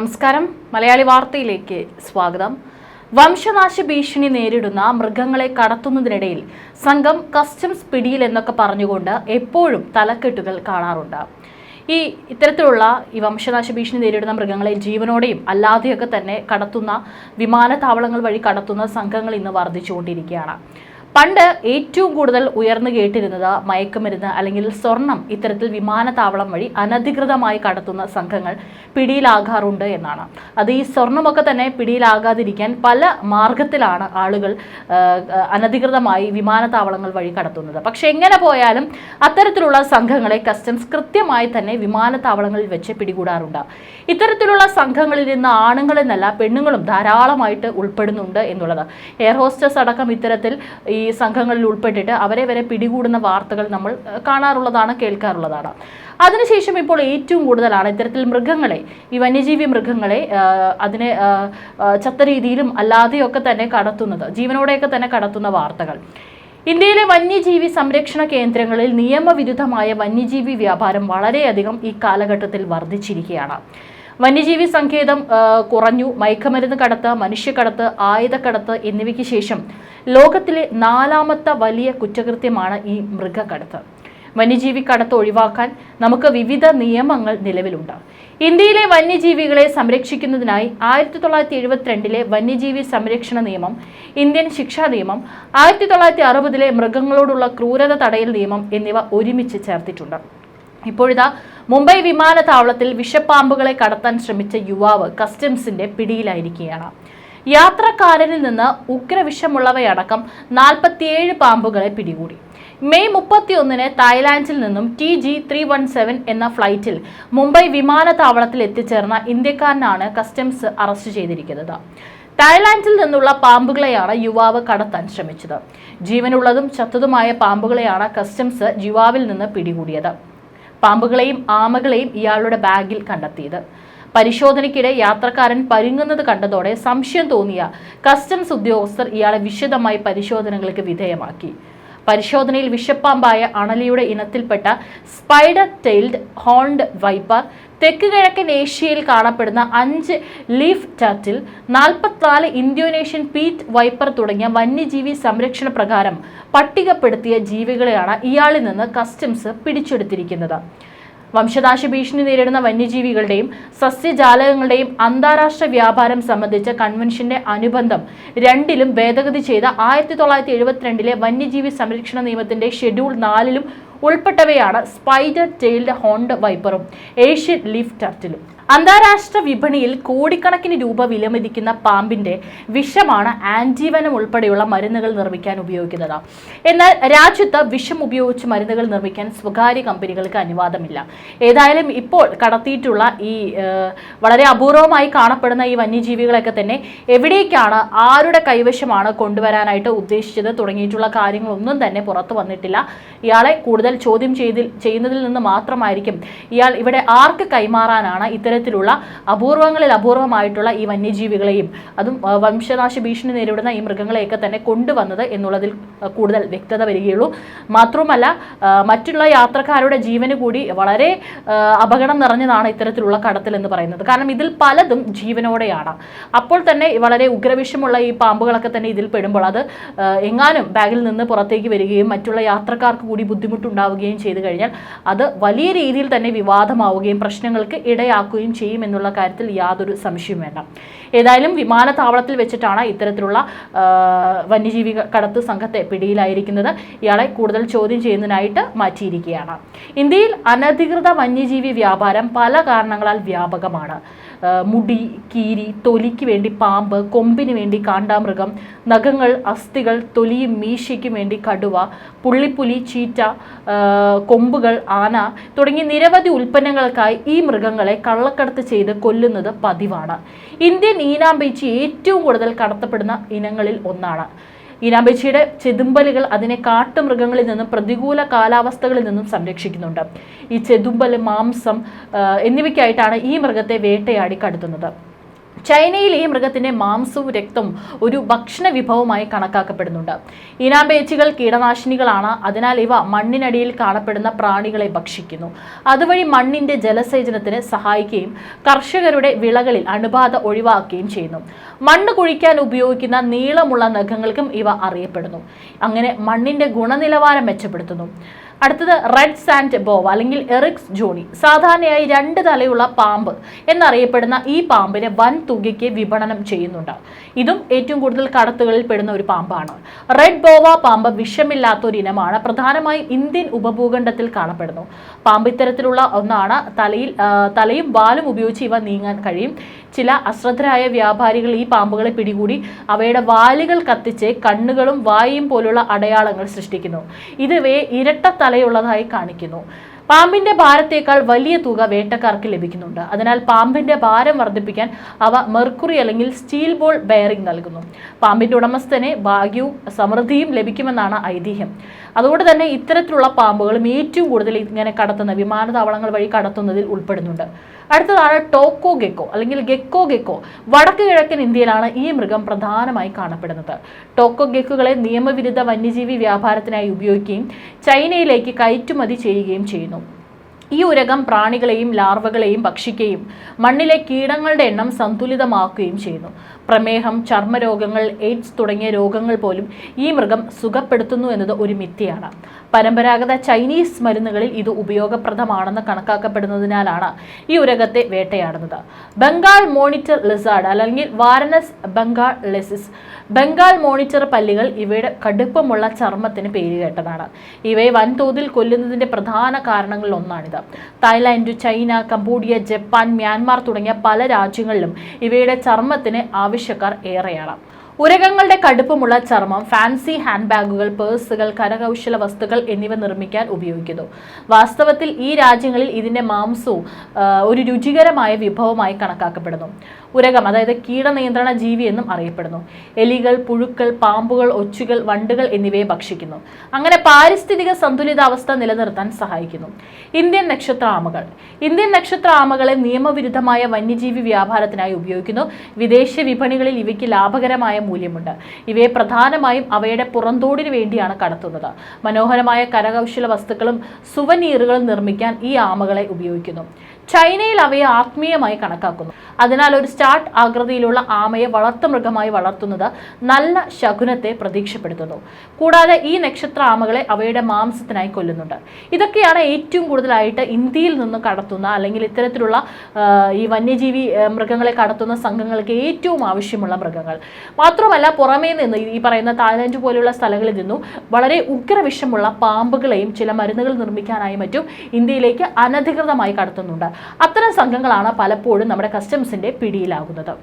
നമസ്കാരം. മലയാളി വാർത്തയിലേക്ക് സ്വാഗതം. വംശനാശ ഭീഷണി നേരിടുന്ന മൃഗങ്ങളെ കടത്തുന്നതിനിടയിൽ സംഘം കസ്റ്റംസ് പിടിയിൽ എന്നൊക്കെ പറഞ്ഞുകൊണ്ട് എപ്പോഴും തലക്കെട്ടുകൾ കാണാറുണ്ട്. ഈ ഇത്തരത്തിലുള്ള ഈ വംശനാശ ഭീഷണി നേരിടുന്ന മൃഗങ്ങളെ ജീവനോടെയും അല്ലാതെയൊക്കെ തന്നെ കടത്തുന്ന വിമാനത്താവളങ്ങൾ വഴി കടത്തുന്ന സംഘങ്ങൾ ഇന്ന് വർദ്ധിച്ചുകൊണ്ടിരിക്കുകയാണ്. പണ്ട് ഏറ്റവും കൂടുതൽ ഉയർന്നു കേട്ടിരുന്നത് മയക്കുമരുന്ന് അല്ലെങ്കിൽ സ്വർണം ഇത്തരത്തിൽ വിമാനത്താവളം വഴി അനധികൃതമായി കടത്തുന്ന സംഘങ്ങൾ പിടിയിലാകാറുണ്ട് എന്നാണ്. അത് ഈ സ്വർണമൊക്കെ തന്നെ പിടിയിലാകാതിരിക്കാൻ പല മാർഗത്തിലാണ് ആളുകൾ അനധികൃതമായി വിമാനത്താവളങ്ങൾ വഴി കടത്തുന്നത്. പക്ഷെ എങ്ങനെ പോയാലും അത്തരത്തിലുള്ള സംഘങ്ങളെ കസ്റ്റംസ് കൃത്യമായി തന്നെ വിമാനത്താവളങ്ങളിൽ വെച്ച് പിടികൂടാറുണ്ട്. ഇത്തരത്തിലുള്ള സംഘങ്ങളിൽ നിന്ന് ആണുങ്ങളെന്നല്ല പെണ്ണുങ്ങളും ധാരാളമായിട്ട് ഉൾപ്പെടുന്നുണ്ട് എന്നുള്ളത്. എയർ ഹോസ്റ്റസ് അടക്കം ഇത്തരത്തിൽ ഈ സംഘങ്ങളിൽ ഉൾപ്പെട്ടിട്ട് അവരെ വരെ പിടികൂടുന്ന വാർത്തകൾ നമ്മൾ കാണാറുള്ളതാണ് കേൾക്കാറുള്ളതാണ്. അതിനുശേഷം ഇപ്പോൾ ഏറ്റവും കൂടുതലാണ് ഇത്തരത്തിൽ മൃഗങ്ങളെ ഈ വന്യജീവി മൃഗങ്ങളെ അതിനെ ചത്ത രീതിയിലും അല്ലാതെയൊക്കെ തന്നെ കടത്തുന്നത് ജീവനോടെയൊക്കെ തന്നെ കടത്തുന്ന വാർത്തകൾ. ഇന്ത്യയിലെ വന്യജീവി സംരക്ഷണ കേന്ദ്രങ്ങളിൽ നിയമവിരുദ്ധമായ വന്യജീവി വ്യാപാരം വളരെയധികം ഈ കാലഘട്ടത്തിൽ വർദ്ധിച്ചിരിക്കുകയാണ്. വന്യജീവി സങ്കേതം കുറഞ്ഞു. മയക്കുമരുന്ന് കടത്ത് മനുഷ്യക്കടത്ത് ആയുധക്കടത്ത് എന്നിവയ്ക്ക് ശേഷം ലോകത്തിലെ നാലാമത്തെ വലിയ കുറ്റകൃത്യമാണ് ഈ മൃഗക്കടത്ത്. വന്യജീവി കടത്ത് ഒഴിവാക്കാൻ നമുക്ക് വിവിധ നിയമങ്ങൾ നിലവിലുണ്ട്. ഇന്ത്യയിലെ വന്യജീവികളെ സംരക്ഷിക്കുന്നതിനായി ആയിരത്തി തൊള്ളായിരത്തി എഴുപത്തിരണ്ടിലെ വന്യജീവി സംരക്ഷണ നിയമം ഇന്ത്യൻ ശിക്ഷാ നിയമം ആയിരത്തി തൊള്ളായിരത്തി അറുപതിലെ മൃഗങ്ങളോടുള്ള ക്രൂരത തടയൽ നിയമം എന്നിവ ഒരുമിച്ച് ചേർത്തിട്ടുണ്ട്. ഇപ്പോഴിതാ മുംബൈ വിമാനത്താവളത്തിൽ വിഷപ്പാമ്പുകളെ കടത്താൻ ശ്രമിച്ച യുവാവ് കസ്റ്റംസിന്റെ പിടിയിലായിരിക്കുകയാണ്. യാത്രക്കാരനിൽ നിന്ന് ഉഗ്രവിഷമുള്ളവയടക്കം നാൽപ്പത്തിയേഴ് പാമ്പുകളെ പിടികൂടി. മെയ് മുപ്പത്തിയൊന്നിന് തായ്ലാൻഡിൽ നിന്നും T G three one seven എന്ന ഫ്ലൈറ്റിൽ മുംബൈ വിമാനത്താവളത്തിൽ എത്തിച്ചേർന്ന ഇന്ത്യക്കാരനാണ് കസ്റ്റംസ് അറസ്റ്റ് ചെയ്തിരിക്കുന്നത്. തായ്ലാൻഡിൽ നിന്നുള്ള പാമ്പുകളെയാണ് യുവാവ് കടത്താൻ ശ്രമിച്ചത്. ജീവനുള്ളതും ചത്തതുമായ പാമ്പുകളെയാണ് കസ്റ്റംസ് യുവാവിൽ നിന്ന് പിടികൂടിയത്. പാമ്പുകളെയും ആമകളെയും ഇയാളുടെ ബാഗിൽ കണ്ടെത്തിയത്. പരിശോധനയ്ക്കിടെ യാത്രക്കാരൻ പരുങ്ങുന്നത് കണ്ടതോടെ സംശയം തോന്നിയ കസ്റ്റംസ് ഉദ്യോഗസ്ഥർ ഇയാളെ വിശദമായി പരിശോധനകൾക്ക് വിധേയമാക്കി. പരിശോധനയിൽ വിഷപ്പാമ്പായ അണലിയുടെ ഇനത്തിൽപ്പെട്ട സ്പൈഡർ ടെയിൽഡ് ഹോൺഡ് വൈപ്പർ തെക്ക് കിഴക്കൻ ഏഷ്യയിൽ കാണപ്പെടുന്ന അഞ്ച് ലീഫ് ടാറ്റിൽ നാൽപ്പത്തിനാല് ഇന്തോനേഷ്യൻ പീറ്റ് വൈപ്പർ തുടങ്ങിയ വന്യജീവി സംരക്ഷണ പ്രകാരം പട്ടികപ്പെടുത്തിയ ജീവികളെയാണ് ഇയാളിൽ നിന്ന് കസ്റ്റംസ് പിടിച്ചെടുത്തിരിക്കുന്നത്. വംശനാശ ഭീഷണി നേരിടുന്ന വന്യജീവികളുടെയും സസ്യജാലകങ്ങളുടെയും അന്താരാഷ്ട്ര വ്യാപാരം സംബന്ധിച്ച കൺവെൻഷന്റെ അനുബന്ധം രണ്ടിലും ഭേദഗതി ചെയ്ത ആയിരത്തി തൊള്ളായിരത്തി എഴുപത്തിരണ്ടിലെ വന്യജീവി സംരക്ഷണ നിയമത്തിന്റെ ഷെഡ്യൂൾ നാലിലും ഉൾപ്പെട്ടവയാണ് സ്പൈഡർ ടെയിൽഡ് ഹോണ്ട് വൈപ്പറും ഏഷ്യൻ ലീഫ് ടർട്ടിലും. അന്താരാഷ്ട്ര വിപണിയിൽ കോടിക്കണക്കിന് രൂപ വിലമതിക്കുന്ന പാമ്പിന്റെ വിഷമാണ് ആന്റിവനം ഉൾപ്പെടെയുള്ള മരുന്നുകൾ നിർമ്മിക്കാൻ ഉപയോഗിക്കുന്നത്. എന്നാൽ രാജ്യത്ത് വിഷം ഉപയോഗിച്ച് മരുന്നുകൾ നിർമ്മിക്കാൻ സ്വകാര്യ കമ്പനികൾക്ക് അനുവാദമില്ല. ഏതായാലും ഇപ്പോൾ കടത്തിയിട്ടുള്ള ഈ വളരെ അപൂർവമായി കാണപ്പെടുന്ന ഈ വന്യജീവികളൊക്കെ തന്നെ എവിടേക്കാണ് ആരുടെ കൈവശമാണ് കൊണ്ടുവരാനായിട്ട് ഉദ്ദേശിച്ചത് തുടങ്ങിയിട്ടുള്ള കാര്യങ്ങളൊന്നും തന്നെ പുറത്തു വന്നിട്ടില്ല. ഇയാളെ കൂടുതൽ ചോദ്യം ചെയ്തിൽ ചെയ്യുന്നതിൽ നിന്ന് മാത്രമായിരിക്കും ഇയാൾ ഇവിടെ ആർക്ക് കൈമാറാനാണ് ഇത്തരത്തിലുള്ള അപൂർവങ്ങളിൽ അപൂർവമായിട്ടുള്ള ഈ വന്യജീവികളെയും അതും വംശനാശ ഭീഷണി നേരിടുന്ന ഈ മൃഗങ്ങളെയൊക്കെ തന്നെ കൊണ്ടുവന്നത് എന്നുള്ളതിൽ കൂടുതൽ വ്യക്തത വരികയുള്ളൂ. മാത്രവുമല്ല മറ്റുള്ള യാത്രക്കാരുടെ ജീവന് കൂടി വളരെ അപകടം നിറഞ്ഞതാണ് ഇത്തരത്തിലുള്ള കടത്തൽ എന്ന് പറയുന്നത്. കാരണം ഇതിൽ പലതും ജീവനോടെയാണ്. അപ്പോൾ തന്നെ വളരെ ഉഗ്രവിഷമുള്ള ഈ പാമ്പുകളൊക്കെ തന്നെ ഇതിൽ പെടുമ്പോൾ അത് എങ്ങാനും ബാഗിൽ നിന്ന് പുറത്തേക്ക് വരികയും മറ്റുള്ള യാത്രക്കാർക്ക് കൂടി ബുദ്ധിമുട്ടുണ്ടാവുകയും ചെയ്തു കഴിഞ്ഞാൽ അത് വലിയ രീതിയിൽ തന്നെ വിവാദമാവുകയും പ്രശ്നങ്ങൾക്ക് ഇടയാക്കുകയും ചെയ്യും എന്നുള്ള കാര്യത്തിൽ യാതൊരു സംശയവും വേണ്ട. ഏതായാലും വിമാനത്താവളത്തിൽ വെച്ചിട്ടാണ് ഇത്തരത്തിലുള്ള വന്യജീവി കടത്ത് സംഘത്തെ പിടിയിലായിരിക്കുന്നത്. ഇയാളെ കൂടുതൽ ചോദ്യം ചെയ്യുന്നതിനായിട്ട് മാറ്റിയിരിക്കുകയാണ്. ഇന്ത്യയിൽ അനധികൃത വന്യജീവി വ്യാപാരം പല കാരണങ്ങളാൽ വ്യാപകമാണ്. മുടി കീരി തൊലിക്ക് വേണ്ടി പാമ്പ് കൊമ്പിന് വേണ്ടി കാണ്ടാമൃഗം നഖങ്ങൾ അസ്ഥികൾ തൊലിയും മീശയ്ക്കും വേണ്ടി കടുവ പുള്ളിപ്പുലി ചീറ്റ കൊമ്പുകൾ ആന തുടങ്ങി നിരവധി ഉൽപ്പന്നങ്ങൾക്കായി ഈ മൃഗങ്ങളെ കള്ളക്കടത്ത് ചെയ്ത് കൊല്ലുന്നത് പതിവാണ്. ഇന്ത്യൻ ഈനാമ്പേച്ചി ഏറ്റവും കൂടുതൽ കടത്തപ്പെടുന്ന ഇനങ്ങളിൽ ഒന്നാണ്. ഈനാമ്പേച്ചിയുടെ ചെതുമ്പലുകൾ അതിനെ കാട്ടുമൃഗങ്ങളിൽ നിന്നും പ്രതികൂല കാലാവസ്ഥകളിൽ നിന്നും സംരക്ഷിക്കുന്നുണ്ട്. ഈ ചെതുമ്പൽ മാംസം എന്നിവയ്ക്കായിട്ടാണ് ഈ മൃഗത്തെ വേട്ടയാടി കടത്തുന്നത്. ചൈനയിൽ ഈ മൃഗത്തിന്റെ മാംസവും രക്തവും ഒരു ഭക്ഷണ വിഭവമായി കണക്കാക്കപ്പെടുന്നുണ്ട്. ഇനാമ്പേച്ചുകൾ കീടനാശിനികളാണ്. അതിനാൽ ഇവ മണ്ണിനടിയിൽ കാണപ്പെടുന്ന പ്രാണികളെ ഭക്ഷിക്കുന്നു. അതുവഴി മണ്ണിന്റെ ജലസേചനത്തിന് സഹായിക്കുകയും കർഷകരുടെ വിളകളിൽ അണുബാധ ഒഴിവാക്കുകയും ചെയ്യുന്നു. മണ്ണ് കുഴിക്കാൻ ഉപയോഗിക്കുന്ന നീളമുള്ള നഖങ്ങൾക്കും ഇവ അറിയപ്പെടുന്നു. അങ്ങനെ മണ്ണിന്റെ ഗുണനിലവാരം മെച്ചപ്പെടുത്തുന്നു. അടുത്തത് റെഡ് സാൻഡ് ബോവ അല്ലെങ്കിൽ എറിക്സ് ജോണി. സാധാരണയായി രണ്ട് തലയുള്ള പാമ്പ് എന്നറിയപ്പെടുന്ന ഈ പാമ്പിന് വൻ തുകയ്ക്ക് വിപണനം ചെയ്യുന്നുണ്ട്. ഇതും ഏറ്റവും കൂടുതൽ കടത്തുകളിൽ പെടുന്ന ഒരു പാമ്പാണ്. റെഡ് ബോവ പാമ്പ് വിഷമില്ലാത്ത ഒരു ഇനമാണ്. പ്രധാനമായും ഇന്ത്യൻ ഉപഭൂഖണ്ഡത്തിൽ കാണപ്പെടുന്നു. പാമ്പ് ഇത്തരത്തിലുള്ള ഒന്നാണ്. തലയിൽ തലയും വാലും ഉപയോഗിച്ച് ഇവ നീങ്ങാൻ കഴിയും. ചില അശ്രദ്ധരായ വ്യാപാരികൾ ഈ പാമ്പുകളെ പിടികൂടി അവയുടെ വാലുകൾ കത്തിച്ച് കണ്ണുകളും വായും പോലുള്ള അടയാളങ്ങൾ സൃഷ്ടിക്കുന്നു. ഇതുവേ ഇരട്ട തലയുള്ളതായി കാണിക്കുന്നു. പാമ്പിന്റെ ഭാരത്തേക്കാൾ വലിയ തുക വേട്ടക്കാർക്ക് ലഭിക്കുന്നുണ്ട്. അതിനാൽ പാമ്പിന്റെ ഭാരം വർദ്ധിപ്പിക്കാൻ അവ മെർക്കുറി അല്ലെങ്കിൽ സ്റ്റീൽ ബോൾ ബെയറിംഗ് നൽകുന്നു. പാമ്പിന്റെ ഉടമസ്ഥനെ ഭാഗ്യവും സമൃദ്ധിയും ലഭിക്കുമെന്നാണ് ഐതിഹ്യം. അതുകൊണ്ട് തന്നെ ഇത്തരത്തിലുള്ള പാമ്പുകളും ഏറ്റവും കൂടുതൽ ഇങ്ങനെ കടത്തുന്ന വിമാനത്താവളങ്ങൾ വഴി കടത്തുന്നതിൽ ഉൾപ്പെടുന്നുണ്ട്. അടുത്തതാണ് ടോക്കോ ഗെക്കോ അല്ലെങ്കിൽ ഗെക്കോ ഗെക്കോ. വടക്ക് കിഴക്കൻ ഇന്ത്യയിലാണ് ഈ മൃഗം പ്രധാനമായി കാണപ്പെടുന്നത്. ടോക്കോ ഗെക്കുകളെ നിയമവിരുദ്ധ വന്യജീവി വ്യാപാരത്തിനായി ഉപയോഗിക്കുകയും ചൈനയിലേക്ക് കയറ്റുമതി ചെയ്യുകയും ചെയ്യുന്നു. ഈ ഉരകം പ്രാണികളെയും ലാർവകളെയും ഭക്ഷിക്കുകയും മണ്ണിലെ കീടങ്ങളുടെ എണ്ണം സന്തുലിതമാക്കുകയും ചെയ്യുന്നു. പ്രമേഹം ചർമ്മരോഗങ്ങൾ എയ്ഡ്സ് തുടങ്ങിയ രോഗങ്ങൾ പോലും ഈ മൃഗം സുഖപ്പെടുത്തുന്നു എന്നത് ഒരു മിഥ്യയാണ്. പരമ്പരാഗത ചൈനീസ് മരുന്നുകളിൽ ഇത് ഉപയോഗപ്രദമാണെന്ന് കണക്കാക്കപ്പെടുന്നതിനാലാണ് ഈ ഉരകത്തെ വേട്ടയാടുന്നത്. ബംഗാൾ മോണിറ്റർ ലിസാർഡ് അല്ലെങ്കിൽ വാരനസ് ബംഗാൾ ലെസിസ്. ബംഗാൾ മോണിറ്റർ പല്ലികൾ ഇവയുടെ കടുപ്പമുള്ള ചർമ്മത്തിന് പേരുകേട്ടതാണ് ഇവയെ വൻതോതിൽ കൊല്ലുന്നതിന്റെ പ്രധാന കാരണങ്ങളിൽ ഒന്നാണിത്. Thailand China Cambodia Japan Myanmar തുടങ്ങിയ പല രാജ്യങ്ങളിലും ഇവയുടെ ചർമ്മത്തിന് ആവശ്യക്കാർ ഏറെയാണ്. ഉരകങ്ങളുടെ കടുപ്പമുള്ള ചർമ്മം ഫാൻസി ഹാൻഡ് ബാഗുകൾ പേഴ്സുകൾ കരകൗശല വസ്തുക്കൾ എന്നിവ നിർമ്മിക്കാൻ ഉപയോഗിക്കുന്നു. വാസ്തവത്തിൽ ഈ രാജ്യങ്ങളിൽ ഇതിന്റെ മാംസവും ഒരു രുചികരമായ വിഭവമായി കണക്കാക്കപ്പെടുന്നു. ഉരകം അതായത് കീടനിയന്ത്രണ ജീവി എന്നും അറിയപ്പെടുന്നു. എലികൾ പുഴുക്കൾ പാമ്പുകൾ ഒച്ചുകൾ വണ്ടുകൾ എന്നിവയെ ഭക്ഷിക്കുന്നു. അങ്ങനെ പാരിസ്ഥിതിക സന്തുലിതാവസ്ഥ നിലനിർത്താൻ സഹായിക്കുന്നു. ഇന്ത്യൻ നക്ഷത്ര ആമകൾ ഇന്ത്യൻ നക്ഷത്ര ആമകളെ നിയമവിരുദ്ധമായ വന്യജീവി വ്യാപാരത്തിനായി ഉപയോഗിക്കുന്നു. വിദേശ വിപണികളിൽ ഇവയ്ക്ക് ലാഭകരമായ മൂല്യമുണ്ട്. ഇവയെ പ്രധാനമായും അവയുടെ പുറന്തോടിനു വേണ്ടിയാണ് കടത്തുന്നത്. മനോഹരമായ കരകൗശല വസ്തുക്കളും സുവനീറുകളും നിർമ്മിക്കാൻ ഈ ആമകളെ ഉപയോഗിക്കുന്നു. ചൈനയിൽ അവയെ ആത്മീയമായി കണക്കാക്കുന്നു. അതിനാൽ ഒരു സ്റ്റാർട്ട് ആകൃതിയിലുള്ള ആമയെ വളർത്തുമൃഗമായി വളർത്തുന്നത് നല്ല ശകുനത്തെ പ്രതീക്ഷപ്പെടുത്തുന്നു. കൂടാതെ ഈ നക്ഷത്ര ആമകളെ അവയുടെ മാംസത്തിനായി കൊല്ലുന്നുണ്ട്. ഇതൊക്കെയാണ് ഏറ്റവും കൂടുതലായിട്ട് ഇന്ത്യയിൽ നിന്ന് കടത്തുന്ന അല്ലെങ്കിൽ ഇത്തരത്തിലുള്ള ഈ വന്യജീവി മൃഗങ്ങളെ കടത്തുന്ന സംഘങ്ങൾക്ക് ഏറ്റവും ആവശ്യമുള്ള മൃഗങ്ങൾ. മാത്രമല്ല പുറമേ നിന്ന് ഈ പറയുന്ന തായ്ലൻഡ് പോലെയുള്ള സ്ഥലങ്ങളിൽ നിന്നും വളരെ ഉഗ്രവിഷമുള്ള പാമ്പുകളെയും ചില മരുന്നുകൾ നിർമ്മിക്കാനായി മറ്റും ഇന്ത്യയിലേക്ക് അനധികൃതമായി കടത്തുന്നുണ്ട്. അത്തരം സംഘങ്ങളാണ് പലപ്പോഴും നമ്മുടെ കസ്റ്റംസിന്റെ പിടിയിലാകുന്നത്.